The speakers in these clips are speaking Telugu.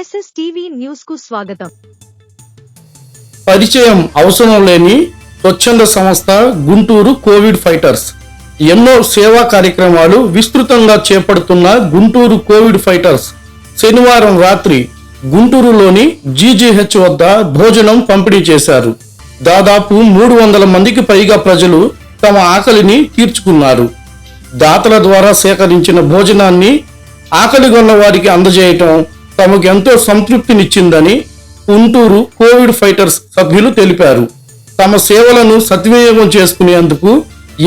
ఎస్ఎస్ టీవీ న్యూస్కు స్వాగతం. పరిచయం అవసరం లేని స్వచ్ఛంద సంస్థ గుంటూరు కోవిడ్ ఫైటర్స్. ఎన్నో సేవా కార్యక్రమాలు విస్తృతంగా చేపడుతున్న గుంటూరు కోవిడ్ ఫైటర్స్. శనివారం రాత్రి గుంటూరులోని జీజీహెచ్ వద్ద భోజనం పంపిణీ చేశారు. దాదాపు మూడు వందల మందికి పైగా ప్రజలు తమ ఆకలిని తీర్చుకున్నారు. దాతల ద్వారా సేకరించిన భోజనాన్ని ఆకలిగొన్న వారికి అందజేయటం తమకు ఎంతో సంతృప్తినిచ్చిందని గుంటూరు కోవిడ్ ఫైటర్స్ సభ్యులు తెలిపారు. తమ సేవలను సద్వినియోగం చేసుకునేందుకు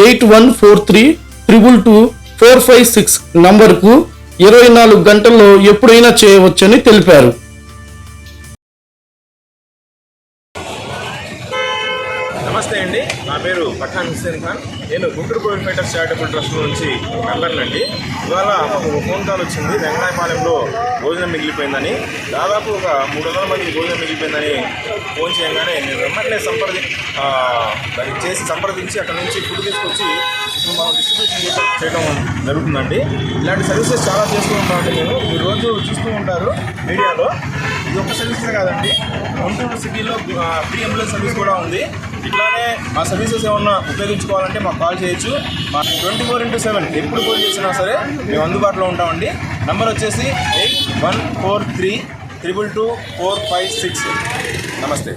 eight one four three triple two four five six నంబర్కు ఇరవై నాలుగు గంటల్లో ఎప్పుడైనా చేయవచ్చని తెలిపారు. నమస్తే అండి. నా పేరు పఠాన్ హుస్సేన్ ఖాన్. నేను గుంటూరు కోవిడ్ చారిటబుల్ ట్రస్ట్ నుంచి మెంబర్నండి ఇవాళ మాకు ఒక ఫోన్ కాల్ వచ్చింది. వెంకటాయపాలెంలో భోజనం మిగిలిపోయిందని. దాదాపు ఒక మూడు వందల మందికి భోజనం మిగిలిపోయిందని ఫోన్ చేయగానే నేను వెంటనే సంప్రది దాన్ని చేసి సంప్రదించి అక్కడ నుంచి ఫుడ్ తీసుకొచ్చి ఇప్పుడు మనం డిస్ట్రిబ్యూషన్ చేయడం జరుగుతుందండి. ఇలాంటి సర్వీసెస్ చాలా చేస్తూ ఉంటామండి నేను ఈ రోజు చూస్తూ ఉంటారు మీడియాలో. ఇది ఒక సర్వీసే కాదండి. గుంటూరు సిటీలో ఫ్రీ అంబులెన్స్ సర్వీస్ కూడా ఉంది. ఇట్లానే మా సర్వీసెస్ ఏమన్నా ఉపయోగించుకోవాలంటే మాకు కాల్ చేయొచ్చు. మా ట్వంటీ ఫోర్ ఇంటూ సెవెన్ ఎప్పుడు ఫోన్ చేసినా సరే మేము అందుబాటులో ఉంటామండి. నంబర్ వచ్చేసి eight one four three triple two four five six. నమస్తే.